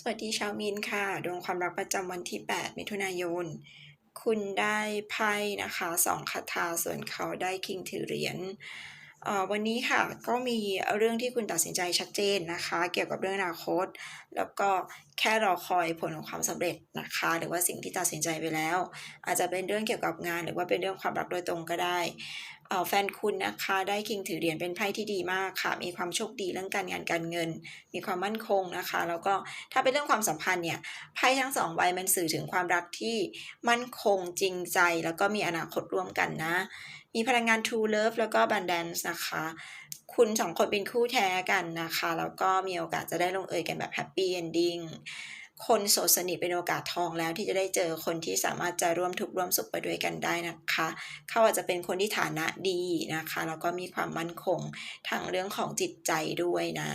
สวัสดีชาวมีนค่ะ ดวงความรักประจำวันที่ 8 มิถุนายน คุณได้ไพ่นะคะสองคาถาส่วนเขาได้คิงถือเหรียญเอ่อวันนี้ค่ะก็มีเรื่องที่คุณตัดสินใจชัดเจนนะคะ เกี่ยวกับเรื่องอนาคต แล้วก็แค่รอคอยผลของความสำเร็จนะคะ หรือว่าสิ่งที่ตัดสินใจไปแล้ว อาจจะเป็นเรื่องเกี่ยวกับงาน หรือว่าเป็นเรื่องความรักโดยตรงก็ได้ แฟนคุณนะคะได้คิงถือเหรียญเป็นไพ่ที่ดีมากค่ะ มีความโชคดีเรื่องการงานการเงิน มีความมั่นคงนะคะ แล้วก็ถ้าเป็นเรื่องความสัมพันธ์เนี่ยไพ่ทั้งสองใบมันสื่อถึงความรักที่มั่นคงจริงใจ แล้วก็มีอนาคตร่วมกันนะ มีพลังงาน True Love แล้วก็ Abundance นะคะ คุณสองคนเป็นคู่แท้กันนะคะ แล้วก็มีโอกาสจะได้ลงเอยกันแบบ Happy Ending คนโสดสนิทเป็นโอกาสทองแล้วที่จะได้เจอคนที่สามารถจะร่วมทุกข์ร่วมสุขไปด้วยกันได้นะคะ เขาอาจจะเป็นคนที่ฐานะดีนะคะแล้วก็มีความมั่นคงทางเรื่องของจิตใจด้วยนะ